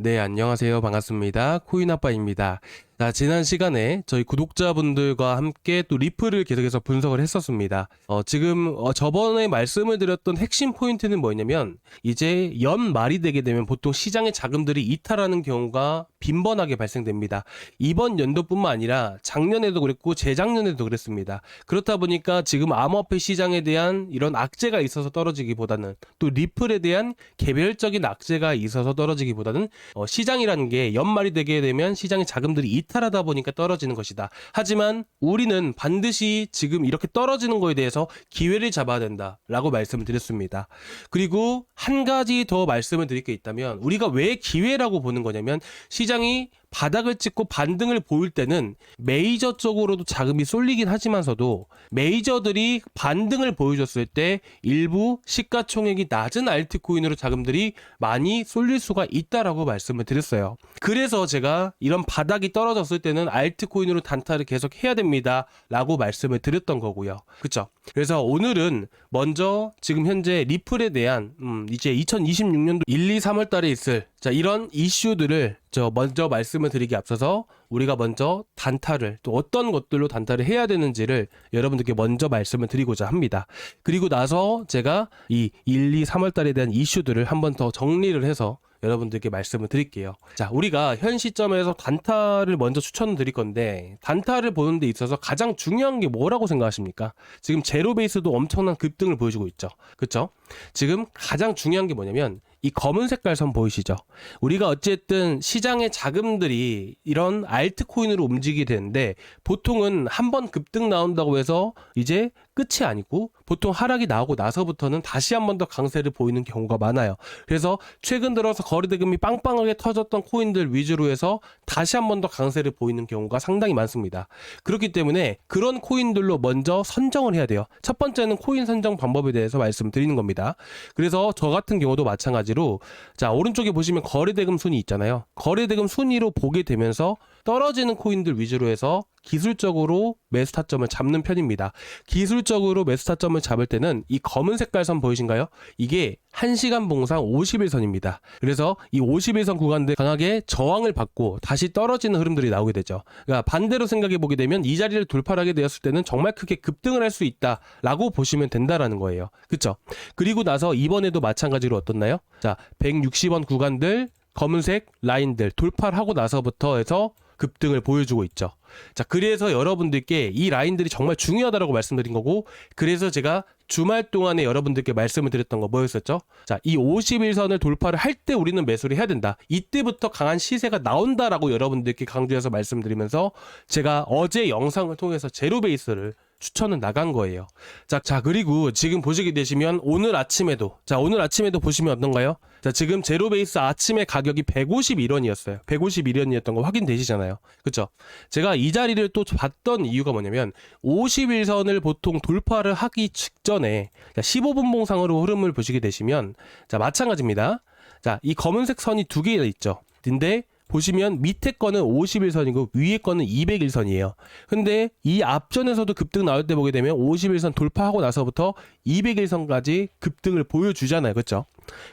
네, 안녕하세요. 반갑습니다. 코인아빠입니다. 자, 지난 시간에 저희 구독자분들과 함께 또 리플을 계속해서 분석을 했었습니다. 어, 지금 어, 저번에 말씀을 드렸던 핵심 포인트는 뭐냐면 이제 연말이 되게 되면 보통 시장의 자금들이 이탈하는 경우가 빈번하게 발생됩니다. 이번 연도뿐만 아니라 작년에도 그랬고 재작년에도 그랬습니다. 그렇다 보니까 지금 암호화폐 시장에 대한 이런 악재가 있어서 떨어지기보다는 또 리플에 대한 개별적인 악재가 있어서 떨어지기보다는 어, 시장이라는 게 연말이 되게 되면 시장의 자금들이 이탈하다 보니까 떨어지는 것이다. 하지만 우리는 반드시 지금 이렇게 떨어지는 거에 대해서 기회를 잡아야 된다 라고 말씀을 드렸습니다. 그리고 한 가지 더 말씀을 드릴 게 있다면 우리가 왜 기회라고 보는 거냐면 시장이 바닥을 찍고 반등을 보일 때는 메이저 쪽으로도 자금이 쏠리긴 하지만서도 메이저들이 반등을 보여줬을 때 일부 시가총액이 낮은 알트코인으로 자금들이 많이 쏠릴 수가 있다라고 말씀을 드렸어요. 그래서 제가 이런 바닥이 떨어졌을 때는 알트코인으로 단타를 계속 해야 됩니다. 라고 말씀을 드렸던 거고요. 그쵸? 그래서 오늘은 먼저 지금 현재 리플에 대한 음, 이제 2026년도 1, 2, 3월 달에 있을 자 이런 이슈들을 저 먼저 말씀을 드리기 앞서서 우리가 먼저 단타를 또 어떤 것들로 단타를 해야 되는지를 여러분들께 먼저 말씀을 드리고자 합니다. 그리고 나서 제가 이 1, 2, 3월 달에 대한 이슈들을 한번 더 정리를 해서 여러분들께 말씀을 드릴게요. 자, 우리가 현 시점에서 단타를 먼저 추천을 드릴 건데, 단타를 보는 데 있어서 가장 중요한 게 뭐라고 생각하십니까? 지금 제로 베이스도 엄청난 급등을 보여주고 있죠. 그쵸? 지금 가장 중요한 게 뭐냐면, 이 검은 색깔 선 보이시죠? 우리가 어쨌든 시장의 자금들이 이런 알트코인으로 움직이게 되는데 보통은 한 번 급등 나온다고 해서 이제 끝이 아니고 보통 하락이 나오고 나서부터는 다시 한 번 더 강세를 보이는 경우가 많아요. 그래서 최근 들어서 거래대금이 빵빵하게 터졌던 코인들 위주로 해서 다시 한 번 더 강세를 보이는 경우가 상당히 많습니다. 그렇기 때문에 그런 코인들로 먼저 선정을 해야 돼요. 첫 번째는 코인 선정 방법에 대해서 말씀드리는 겁니다. 그래서 저 같은 경우도 마찬가지 로 자 오른쪽에 보시면 거래대금 순위 있잖아요. 거래대금 순위로 보게 되면서 떨어지는 코인들 위주로 해서 기술적으로 매수 타점을 잡는 편입니다. 기술적으로 매수 타점을 잡을 때는 이 검은 색깔 선 보이신가요? 이게 1시간 봉상 51선입니다. 그래서 이 51선 구간들 강하게 저항을 받고 다시 떨어지는 흐름들이 나오게 되죠. 그러니까 반대로 생각해 보게 되면 이 자리를 돌파하게 되었을 때는 정말 크게 급등을 할 수 있다라고 보시면 된다라는 거예요. 그렇죠? 그리고 나서 이번에도 마찬가지로 어떻나요? 자, 160원 구간들 검은색 라인들 돌파를 하고 나서부터 해서 급등을 보여주고 있죠. 자, 그래서 여러분들께 이 라인들이 정말 중요하다라고 말씀드린 거고, 그래서 제가 주말 동안에 여러분들께 말씀을 드렸던 거 뭐였었죠? 자, 이 51선을 돌파를 할 때 우리는 매수를 해야 된다. 이때부터 강한 시세가 나온다라고 여러분들께 강조해서 말씀드리면서 제가 어제 영상을 통해서 제로 베이스를 추천은 나간 거예요. 자, 자, 그리고 지금 보시게 되시면 오늘 아침에도, 자, 오늘 아침에도 보시면 어떤가요? 자, 지금 제로 베이스 아침에 가격이 151원이었어요. 151원이었던 거 확인되시잖아요. 그쵸? 제가 이 자리를 또 봤던 이유가 뭐냐면 51선을 보통 돌파를 하기 직전에 15분 봉상으로 흐름을 보시게 되시면 자, 마찬가지입니다. 자, 이 검은색 선이 두 개가 있죠. 근데 보시면 밑에 거는 51선이고 위에 거는 201선이에요. 근데 이 앞전에서도 급등 나올 때 보게 되면 51선 돌파하고 나서부터 201선까지 급등을 보여주잖아요. 그렇죠?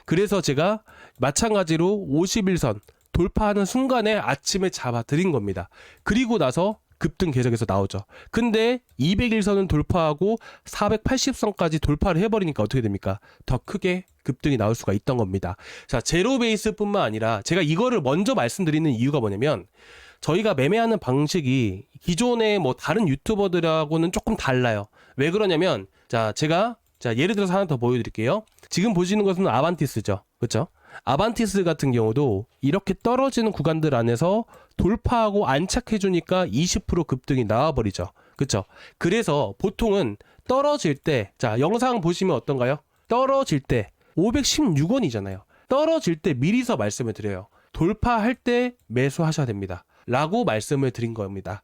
그래서 제가 마찬가지로 51선 돌파하는 순간에 아침에 잡아 드린 겁니다. 그리고 나서 급등 계속해서 나오죠. 근데 201선은 돌파하고 480선까지 돌파를 해버리니까 어떻게 됩니까? 더 크게 급등이 나올 수가 있던 겁니다. 자, 제로 베이스뿐만 아니라 제가 이거를 먼저 말씀드리는 이유가 뭐냐면 저희가 매매하는 방식이 기존의 뭐 다른 유튜버들하고는 조금 달라요. 왜 그러냐면 자, 제가 자, 예를 들어서 하나 더 보여드릴게요. 지금 보시는 것은 아반티스죠. 그렇죠? 아반티스 같은 경우도 이렇게 떨어지는 구간들 안에서 돌파하고 안착해주니까 20% 급등이 나와버리죠. 그쵸? 그래서 보통은 떨어질 때, 자, 영상 보시면 어떤가요? 떨어질 때 516원이잖아요. 떨어질 때 미리서 말씀을 드려요. 돌파할 때 매수하셔야 됩니다. 라고 말씀을 드린 겁니다.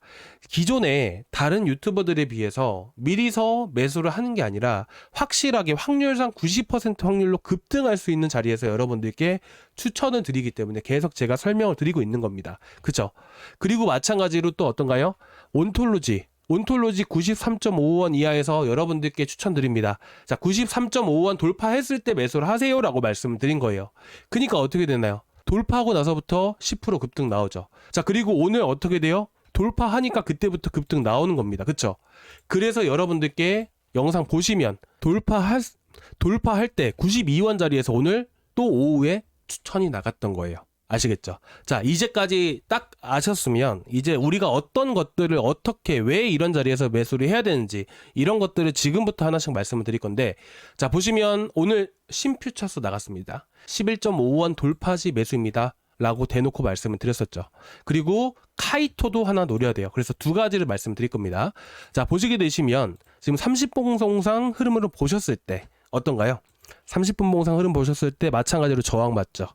기존에 다른 유튜버들에 비해서 미리서 매수를 하는 게 아니라 확실하게 확률상 90% 확률로 급등할 수 있는 자리에서 여러분들께 추천을 드리기 때문에 계속 제가 설명을 드리고 있는 겁니다. 그쵸? 그리고 마찬가지로 또 어떤가요? 온톨로지. 온톨로지 93.5원 이하에서 여러분들께 추천드립니다. 자, 93.5원 돌파했을 때 매수를 하세요라고 말씀드린 거예요. 그러니까 어떻게 되나요? 돌파하고 나서부터 10% 급등 나오죠. 자, 그리고 오늘 어떻게 돼요? 돌파하니까 그때부터 급등 나오는 겁니다. 그쵸? 그래서 여러분들께 영상 보시면 돌파할, 돌파할 때 92원 자리에서 오늘 또 오후에 추천이 나갔던 거예요. 아시겠죠? 자, 이제까지 딱 아셨으면 이제 우리가 어떤 것들을 어떻게 왜 이런 자리에서 매수를 해야 되는지 이런 것들을 지금부터 하나씩 말씀을 드릴 건데 자, 보시면 오늘 신퓨처스 나갔습니다. 11.5원 돌파 시 매수입니다. 라고 대놓고 말씀을 드렸었죠. 그리고 카이토도 하나 노려야 돼요. 그래서 두 가지를 말씀드릴 겁니다. 자, 보시게 되시면 지금 30분 봉상 흐름으로 보셨을 때 어떤가요? 30분 봉상 흐름 보셨을 때 마찬가지로 저항 맞죠.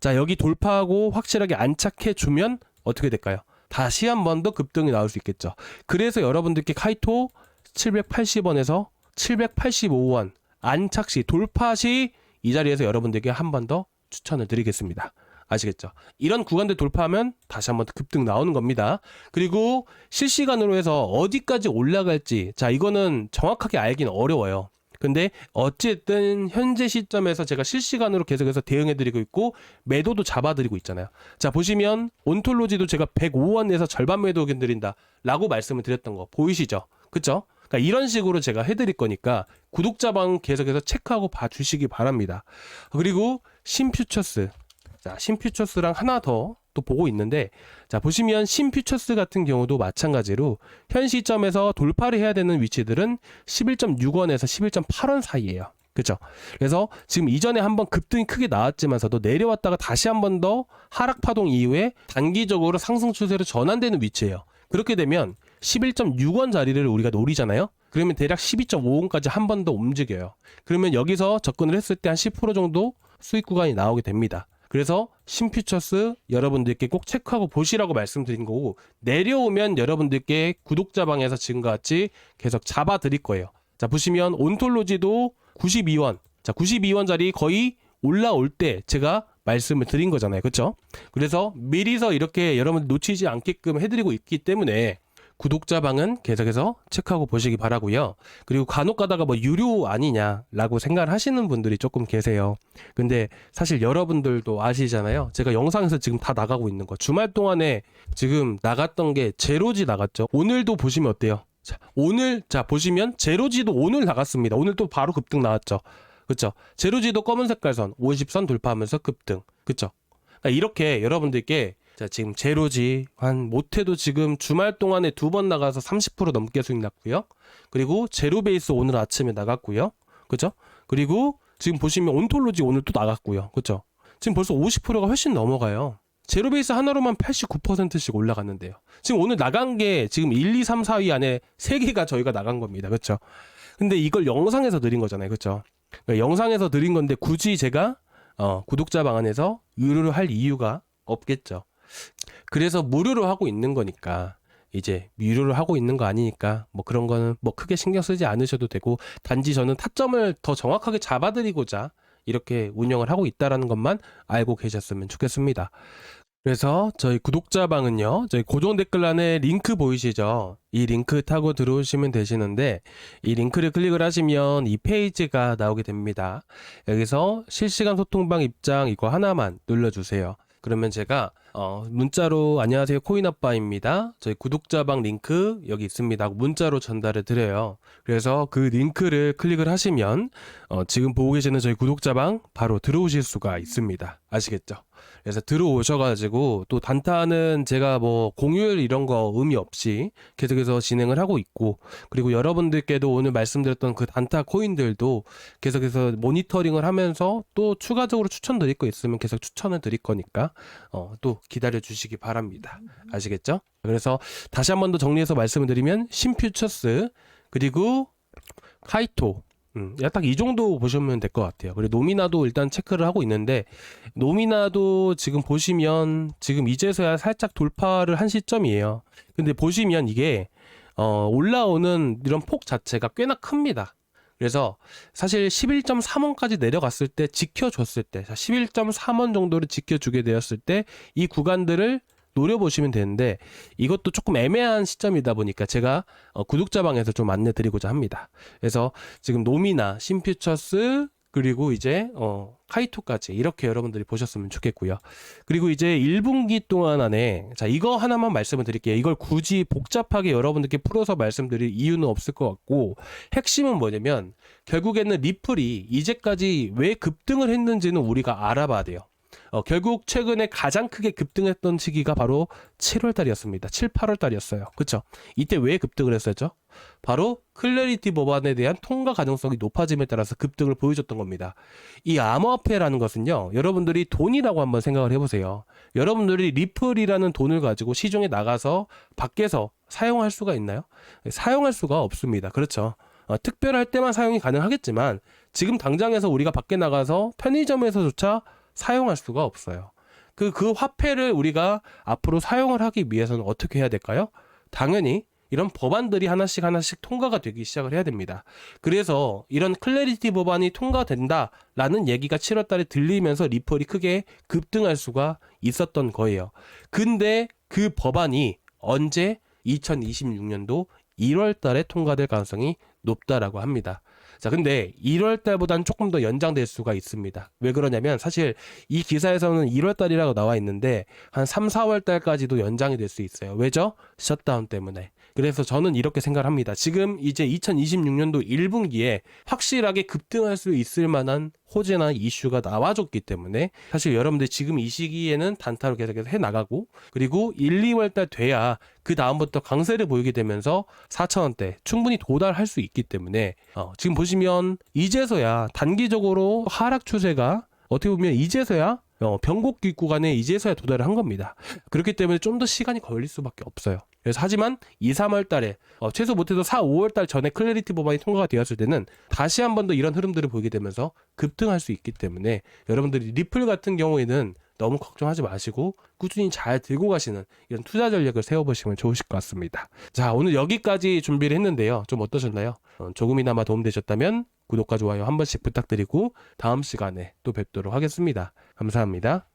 자, 여기 돌파하고 확실하게 안착해 주면 어떻게 될까요? 다시 한 번 더 급등이 나올 수 있겠죠. 그래서 여러분들께 카이토 780원에서 785원 안착 시 돌파 시 이 자리에서 여러분들께 한 번 더 추천을 드리겠습니다. 아시겠죠? 이런 구간들 돌파하면 다시 한번 급등 나오는 겁니다. 그리고 실시간으로 해서 어디까지 올라갈지 자 이거는 정확하게 알기는 어려워요. 근데 어쨌든 현재 시점에서 제가 실시간으로 계속해서 대응해드리고 있고 매도도 잡아드리고 있잖아요. 자 보시면 온톨로지도 제가 105원 에서 절반 매도 견드린다 라고 말씀을 드렸던 거 보이시죠? 그쵸? 그러니까 이런 식으로 제가 해드릴 거니까 구독자방 계속해서 체크하고 봐주시기 바랍니다. 그리고 신퓨처스 자, 신퓨처스랑 하나 더 또 보고 있는데 자, 보시면 신퓨처스 같은 경우도 마찬가지로 현 시점에서 돌파를 해야 되는 위치들은 11.6원에서 11.8원 사이예요. 그렇죠? 그래서 지금 이전에 한번 급등이 크게 나왔지만서도 내려왔다가 다시 한 번 더 하락 파동 이후에 단기적으로 상승 추세로 전환되는 위치예요. 그렇게 되면 11.6원 자리를 우리가 노리잖아요. 그러면 대략 12.5원까지 한 번 더 움직여요. 그러면 여기서 접근을 했을 때 한 10% 정도 수익 구간이 나오게 됩니다. 그래서 신퓨처스 여러분들께 꼭 체크하고 보시라고 말씀드린 거고 내려오면 여러분들께 구독자방에서 지금과 같이 계속 잡아 드릴 거예요. 자 보시면 온톨로지도 92원 자 92원짜리 거의 올라올 때 제가 말씀을 드린 거잖아요. 그렇죠? 그래서 미리서 이렇게 여러분 놓치지 않게끔 해드리고 있기 때문에 구독자 방은 계속해서 체크하고 보시기 바라고요. 그리고 간혹 가다가 뭐 유료 아니냐라고 생각을 하시는 분들이 조금 계세요. 근데 사실 여러분들도 아시잖아요. 제가 영상에서 지금 다 나가고 있는 거. 주말 동안에 지금 나갔던 게 제로지 나갔죠. 오늘도 보시면 어때요? 자, 오늘 자 보시면 제로지도 오늘 나갔습니다. 오늘 또 바로 급등 나왔죠. 그렇죠? 제로지도 검은 색깔선 50선 돌파하면서 급등. 그렇죠? 그러니까 이렇게 여러분들께 자, 지금 제로지 한 못해도 지금 주말 동안에 두 번 나가서 30% 넘게 수익 났고요. 그리고 제로 베이스 오늘 아침에 나갔고요. 그죠? 그리고 지금 보시면 온톨로지 오늘 또 나갔고요. 그죠? 지금 벌써 50%가 훨씬 넘어가요. 제로 베이스 하나로만 89%씩 올라갔는데요. 지금 오늘 나간 게 지금 1, 2, 3, 4위 안에 3개가 저희가 나간 겁니다. 그렇죠? 근데 이걸 영상에서 드린 거잖아요. 그렇죠? 그러니까 영상에서 드린 건데 굳이 제가 어, 구독자 방안에서 유료를 할 이유가 없겠죠. 그래서 무료로 하고 있는 거니까 이제 유료로 하고 있는 거 아니니까 뭐 그런 거는 뭐 크게 신경 쓰지 않으셔도 되고 단지 저는 타점을 더 정확하게 잡아드리고자 이렇게 운영을 하고 있다라는 것만 알고 계셨으면 좋겠습니다. 그래서 저희 구독자방은요, 저희 고정 댓글란에 링크 보이시죠? 이 링크 타고 들어오시면 되시는데, 이 링크를 클릭을 하시면 이 페이지가 나오게 됩니다. 여기서 실시간 소통방 입장 이거 하나만 눌러주세요. 그러면 제가 어, 문자로 안녕하세요 코인아빠입니다. 저희 구독자방 링크 여기 있습니다. 문자로 전달을 드려요. 그래서 그 링크를 클릭을 하시면 어, 지금 보고 계시는 저희 구독자방 바로 들어오실 수가 있습니다. 아시겠죠? 그래서 들어오셔가지고 또 단타는 제가 뭐 공휴일 이런 거 의미 없이 계속해서 진행을 하고 있고 그리고 여러분들께도 오늘 말씀드렸던 그 단타 코인들도 계속해서 모니터링을 하면서 또 추가적으로 추천드릴 거 있으면 계속 추천을 드릴 거니까 어, 또 기다려 주시기 바랍니다. 아시겠죠? 그래서 다시 한 번 더 정리해서 말씀을 드리면 신퓨처스 그리고 카이토 음, 딱 이 정도 보시면 될 것 같아요. 그리고 노미나도 일단 체크를 하고 있는데 노미나도 지금 보시면 지금 이제서야 살짝 돌파를 한 시점이에요. 근데 보시면 이게 어, 올라오는 이런 폭 자체가 꽤나 큽니다. 그래서 사실 11.3원까지 내려갔을 때 지켜줬을 때 11.3원 정도를 지켜주게 되었을 때 이 구간들을 노려보시면 되는데 이것도 조금 애매한 시점이다 보니까 제가 어, 구독자방에서 좀 안내 드리고자 합니다. 그래서 지금 노미나, 신퓨처스, 그리고 이제 어 카이토까지 이렇게 여러분들이 보셨으면 좋겠고요. 그리고 이제 1분기 동안 안에 자 이거 하나만 말씀을 드릴게요. 이걸 굳이 복잡하게 여러분들께 풀어서 말씀드릴 이유는 없을 것 같고 핵심은 뭐냐면 결국에는 리플이 이제까지 왜 급등을 했는지는 우리가 알아봐야 돼요. 어, 결국 최근에 가장 크게 급등했던 시기가 바로 7월 달이었습니다. 7, 8월 달이었어요. 그쵸? 이때 왜 급등을 했었죠? 바로 클래리티 법안에 대한 통과 가능성이 높아짐에 따라서 급등을 보여줬던 겁니다. 이 암호화폐라는 것은요, 여러분들이 돈이라고 한번 생각을 해보세요. 여러분들이 리플이라는 돈을 가지고 시중에 나가서 밖에서 사용할 수가 있나요? 사용할 수가 없습니다. 그렇죠. 어, 특별할 때만 사용이 가능하겠지만 지금 당장에서 우리가 밖에 나가서 편의점에서조차 사용할 수가 없어요. 그, 그 화폐를 우리가 앞으로 사용을 하기 위해서는 어떻게 해야 될까요? 당연히 이런 법안들이 하나씩 하나씩 통과가 되기 시작을 해야 됩니다. 그래서 이런 클래리티 법안이 통과된다라는 얘기가 7월 달에 들리면서 리플이 크게 급등할 수가 있었던 거예요. 근데 그 법안이 언제 2026년도 1월 달에 통과될 가능성이 높다라고 합니다. 자, 근데 1월 달보다는 조금 더 연장될 수가 있습니다. 왜 그러냐면 사실 이 기사에서는 1월 달이라고 나와 있는데 한 3, 4월 달까지도 연장이 될 수 있어요. 왜죠? 셧다운 때문에. 그래서 저는 이렇게 생각을 합니다. 지금 이제 2026년도 1분기에 확실하게 급등할 수 있을 만한 호재나 이슈가 나와줬기 때문에 사실 여러분들 지금 이 시기에는 단타로 계속해서 해 나가고 그리고 1, 2월 달 돼야 그 다음부터 강세를 보이게 되면서 4천원대 충분히 도달할 수 있기 때문에 어, 지금 보시면 이제서야 단기적으로 하락 추세가 어떻게 보면 이제서야 어, 변곡기 구간에 이제서야 도달을 한 겁니다. 그렇기 때문에 좀 더 시간이 걸릴 수밖에 없어요. 그래서 하지만 2, 3월 달에 어, 최소 못해도 4, 5월 달 전에 클래리티 법안이 통과가 되었을 때는 다시 한 번 더 이런 흐름들을 보이게 되면서 급등할 수 있기 때문에 여러분들이 리플 같은 경우에는 너무 걱정하지 마시고 꾸준히 잘 들고 가시는 이런 투자 전략을 세워보시면 좋으실 것 같습니다. 자, 오늘 여기까지 준비를 했는데요. 좀 어떠셨나요? 어, 조금이나마 도움되셨다면 구독과 좋아요 한 번씩 부탁드리고 다음 시간에 또 뵙도록 하겠습니다. 감사합니다.